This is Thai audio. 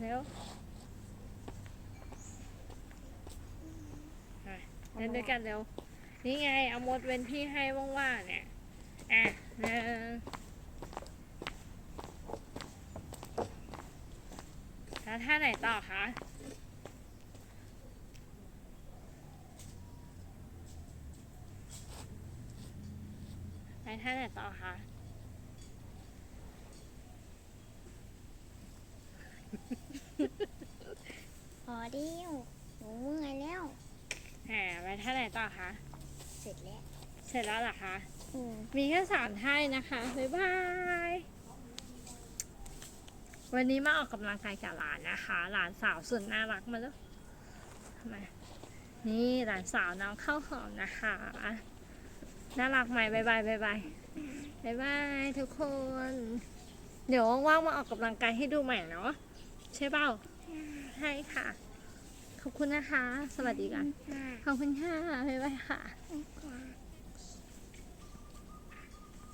เร็วอะเล่นด้วยกันเร็ว นี่ไง เอามดเว้นพี่ให้ว่างๆเนี่ย อะหนึ่งแล้วท่าไหนต่อคะไปท่าไหนต่อคะ พอเดียวหนูเมื่อยแล้ว อ่าไปท่าไหนต่อคะ เสร็จแล้ว เสร็จแล้วเหรอคะ อืมมีแค่สามท่านะคะ บ๊ายบาย วันนี้มาออกกำลังกายกับหลานนะคะ หลานสาวสุดน่ารักมาแล้วมานี่หลานสาวน้องข้าวหอมนะคะ น่ารักไหมบ๊ายบายบ๊ายบายบ๊ายบายทุกคน เดี๋ยวว่างๆมาออกกำลังกายให้ดูใหม่เนาะใช่เปล่า ใช่ ค่ะ ขอบคุณนะคะ สวัสดีกันค่ะ ขอบคุณค่ะ บ๊ายบายค่ะขอบคุณ